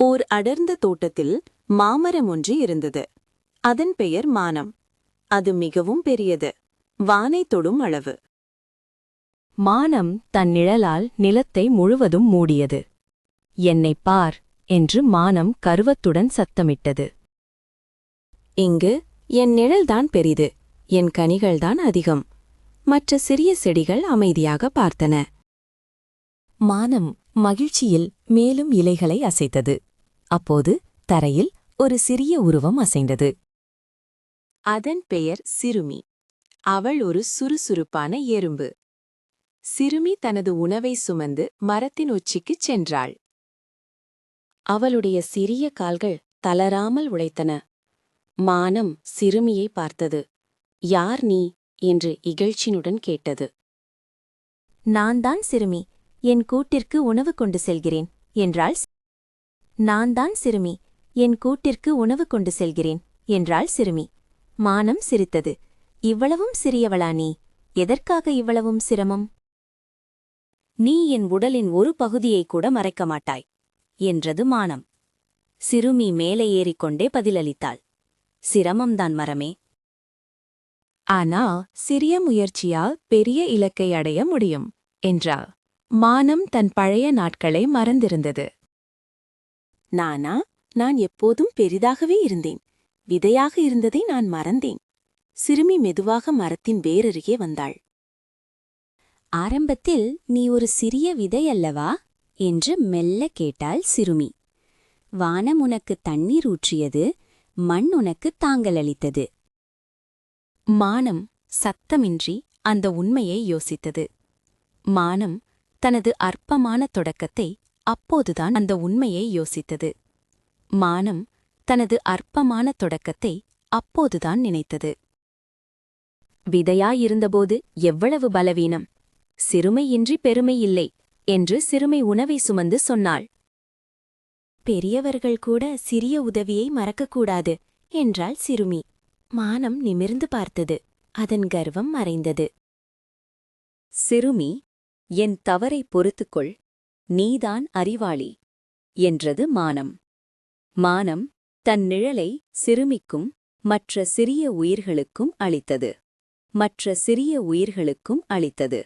ஓர் அடர்ந்த தோட்டத்தில் மாமரம் ஒன்று இருந்தது. அதன் பெயர் மானம். அது மிகவும் பெரியது. வானை தொடும் அளவு. மானம் தன் நிழலால் நிலத்தை முழுவதும் மூடியது. என்னைப் பார் என்று மானம் கருவத்துடன் சத்தமிட்டது. இங்கு என் நிழல்தான் பெரிது. என் கனிகள்தான் அதிகம். மற்ற சிறிய செடிகள் அமைதியாக பார்த்தன மானம் மகிழ்ச்சியில் மேலும் இலைகளை அசைத்தது. அப்போது தரையில் ஒரு சிறிய உருவம் அசைந்தது. அதன் பெயர் சிறுமி. அவள் ஒரு சுறுசுறுப்பான எறும்பு. சிறுமி தனது உணவை சுமந்து மரத்தின் உச்சிக்குச் சென்றாள். அவளுடைய சிறிய கால்கள் தளராமல் உழைத்தன மானம் சிறுமியை பார்த்தது. யார் நீ? என்று இகழ்ச்சினுடன் கேட்டது. நான் தான் சிறுமி. என் கூட்டிற்கு உணவு கொண்டு செல்கிறேன் என்றாள் நான் தான் சிறுமி. என் கூட்டிற்கு உணவு கொண்டு செல்கிறேன் என்றாள் சிறுமி. மானம் சிரித்தது. இவ்வளவும் சிறியவளா நீ? எதற்காக இவ்வளவும் சிரமம்? நீ என் உடலின் ஒரு பகுதியை கூட மறைக்க மாட்டாய் என்றது மானம். சிறுமி மேலே ஏறிக்கொண்டே பதிலளித்தாள். சிரமம்தான் மரமே. ஆனா சிறிய முயற்சியால் பெரிய இலக்கை அடைய முடியும் என்றாள். மானம் தன் பழைய நாட்களை மறந்திருந்தது. நானா? நான் எப்போதும் பெரிதாகவே இருந்தேன். விதையாக இருந்ததை நான் மறந்தேன். சிறுமி மெதுவாக மரத்தின் வேரருகே வந்தாள். ஆரம்பத்தில் நீ ஒரு சிறிய விதை அல்லவா? என்று மெல்ல கேட்டாள் சிறுமி. வானம் உனக்கு தண்ணீர் ஊற்றியது மண் உனக்கு தாங்கலளித்தது மானம் சத்தமின்றி அந்த உண்மையை யோசித்தது. மானம் தனது அற்பமான தொடக்கத்தை அப்போதுதான் அந்த உண்மையை யோசித்தது. மானம் தனது அற்பமான தொடக்கத்தை அப்போதுதான் நினைத்தது. விதையாயிருந்தபோது எவ்வளவு பலவீனம். சிறுமையின்றி பெருமை இல்லை என்று சிறுமை உணவை சுமந்து சொன்னாள். பெரியவர்கள் கூட சிறிய உதவியை மறக்கக்கூடாது என்றாள் சிறுமி. மானம் நிமிர்ந்து பார்த்தது. அதன் கர்வம் மறைந்தது. சிறுமி என் தவறை பொறுத்துக்கொள். நீதான் அறிவாளி என்றது மானம். மானம் தன் நிழலை சிறுமிக்கும் மற்ற சிறிய உயிர்களுக்கும் அளித்தது. மற்ற சிறிய உயிர்களுக்கும் அளித்தது.